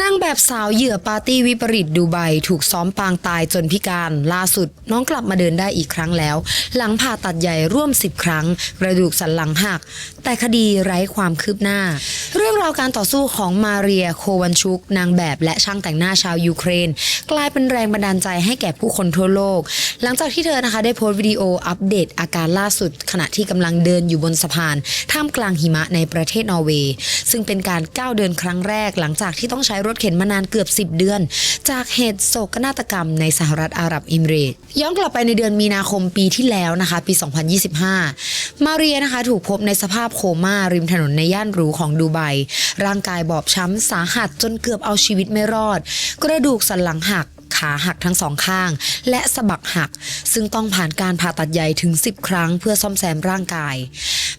นางแบบสาวเหยื่อปาร์ตี้วิปริตดูไบถูกซ้อมปางตายจนพิการ ล่าสุดน้องกลับมาเดินได้อีกครั้งแล้ว หลังผ่าตัดใหญ่ร่วม 10 ครั้ง กระดูกสันหลังหัก แต่คดีไร้ความคืบหน้า เรื่องราวการต่อสู้ของมาเรียโควันชุก นางแบบและช่างแต่งหน้าชาวยูเครน กลายเป็นแรงบันดาลใจให้แก่ผู้คนทั่วโลก หลังจากที่เธอนะคะได้โพสต์วิดีโออัปเดตอาการล่าสุด ขณะที่กำลังเดินอยู่บนสะพานท่ามกลางหิมะในประเทศนอร์เวย์ซึ่งเป็นการก้าวเดินครั้งแรกหลังจากที่ต้องใช้รถเข็นมานานเกือบ 10 เดือน จากเหตุโศกนาฏกรรมในสหรัฐอาหรับเอมิเรตส์ย้อนกลับไปในเดือนมีนาคมปีที่แล้วนะคะ ปี 2025 มาเรียนะคะถูกพบในสภาพโคม่าริมถนนในย่านหรูของดูไบร่างกายบอบช้ำสาหัสจนเกือบเอาชีวิตไม่รอด กระดูกสันหลังหักขาหักทั้งสองข้าง และสะบักหัก ซึ่งต้องผ่านการผ่าตัดใหญ่ถึง 10 ครั้งเพื่อซ่อมแซมร่างกาย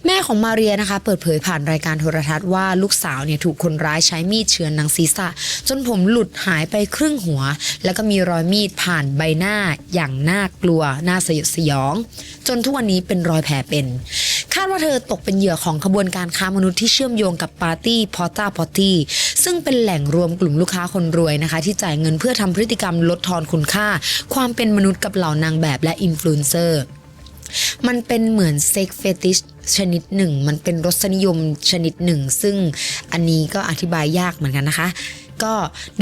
แม่ของมาเรียนะคะ เปิดเผยผ่านรายการโทรทัศน์ว่าลูกสาวเนี่ยถูกคนร้ายใช้มีดเฉือนหนังศีรษะ จนผมหลุดหายไปครึ่งหัว แล้วก็มีรอยมีดผ่านใบหน้าอย่างน่ากลัวน่าสยดสยอง จนทุกวันนี้เป็นรอยแผลเป็นคาดว่าเธอตกเป็นเหยื่อของขบวนการค้ามนุษย์ที่เชื่อมโยงกับปาร์ตี้พอต้าพอตี้ซึ่งเป็นแหล่งรวมกลุ่มลูกค้าคนรวยนะคะ ที่จ่ายเงินเพื่อทำพฤติกรรมลดทอนคุณค่า ความเป็นมนุษย์กับเหล่านางแบบและอินฟลูเอนเซอร์ มันเป็นเหมือนเซ็กเฟติชชนิดหนึ่ง มันเป็นรสนิยมชนิดหนึ่ง ซึ่งอันนี้ก็อธิบายยากเหมือนกันนะคะก็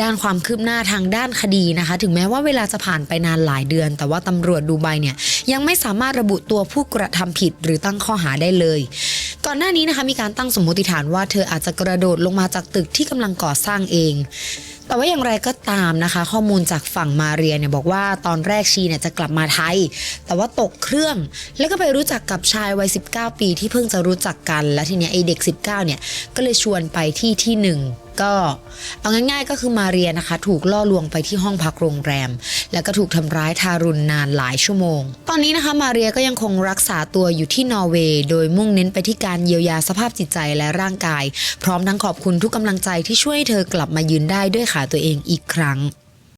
ด้านความคืบหน้าทางด้านคดีนะคะ ถึงแม้ว่าเวลาจะผ่านไปนานหลายเดือน แต่ว่าตำรวจดูไบเนี่ยยังไม่สามารถระบุตัวผู้กระทำผิดหรือตั้งข้อหาได้เลย ก่อนหน้านี้นะคะมีการตั้งสมมติฐานว่าเธออาจจะกระโดดลงมาจากตึกที่กำลังก่อสร้างเอง แต่ว่าอย่างไรก็ตามนะคะ ข้อมูลจากฝั่งมาเรียเนี่ยบอกว่าตอนแรกชีเนี่ยจะกลับมาไทย แต่ว่าตกเครื่อง แล้วก็ไปรู้จักกับชายวัย 19 ปีที่เพิ่งจะรู้จักกัน แล้วทีเนี้ยไอเด็ก 19 เนี่ยก็เลยชวนไปที่ที่หนึ่งก็เอาง่ายๆก็คือมาเรียนะคะ ถูกล่อลวงไปที่ห้องพักโรงแรม แล้วก็ถูกทำร้ายทารุณนานหลายชั่วโมง ตอนนี้นะคะมาเรียก็ยังคงรักษาตัวอยู่ที่นอร์เวย์โดยมุ่งเน้นไปที่การเยียวยาสภาพจิตใจและร่างกาย พร้อมทั้งขอบคุณทุกกำลังใจที่ช่วยให้เธอกลับมายืนได้ด้วยขาตัวเองอีกครั้ง